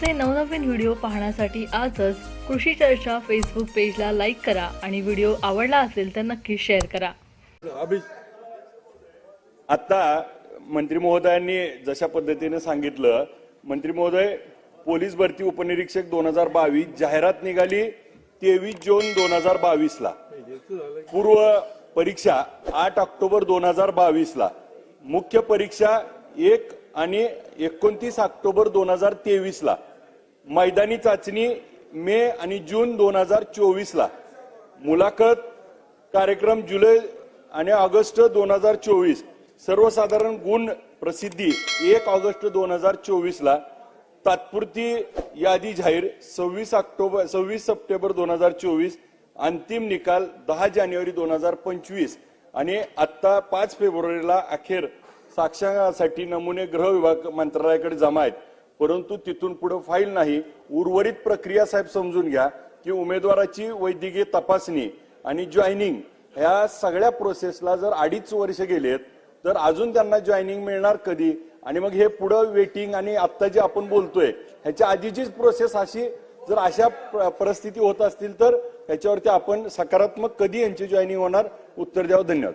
आमचे नवनवीन व्हिडिओ पाहण्यासाठी आजच कृषी चर्चा फेसबुक पेजला लाईक करा आणि व्हिडिओ आवडला असेल तर नक्की शेअर करा. आता मंत्री महोदयांनी जशा पद्धतीने सांगितलं मंत्री महोदय पोलीस भरती उपनिरीक्षक दोन हजार बावीस जाहिरात निघाली तेवीस जून दोन हजार बावीस ला पूर्व परीक्षा आठ ऑक्टोबर दोन हजार बावीस ला मुख्य परीक्षा एक आणि एकोणतीस ऑक्टोबर दोन हजार तेवीस ला मैदानी चाचणी मे आणि जून दोन हजार चोवीसला. मुलाखत कार्यक्रम जुलै आणि ऑगस्ट दोन हजार चोवीस. सर्वसाधारण गुण प्रसिद्धी एक ऑगस्ट दोन हजार चोवीसला. तात्पुरती यादी जाहीर सव्वीस ऑक्टोबर सव्वीस सप्टेंबर दोन हजार चोवीस. अंतिम निकाल दहा जानेवारी दोन हजार पंचवीस. आणि आत्ता पाच फेब्रुवारीला अखेर साक्षांसाठी नमुने गृह विभाग मंत्रालयाकडे जमा आहेत. परंतु तिथून पुढे फाईल नाही. उर्वरित प्रक्रिया साहेब समजून घ्या की उमेदवाराची वैद्यकीय तपासणी आणि जॉईनिंग ह्या सगळ्या प्रोसेसला जर अडीच वर्ष गेलेत तर अजून त्यांना जॉईनिंग मिळणार कधी? आणि मग हे पुढं वेटिंग आणि आत्ता जे आपण बोलतोय ह्याच्या आधीचीच प्रोसेस अशी जर अशा प- परिस्थिती होत असतील तर ह्याच्यावरती आपण सकारात्मक कधी यांची जॉईनिंग होणार? उत्तर द्यावं. धन्यवाद.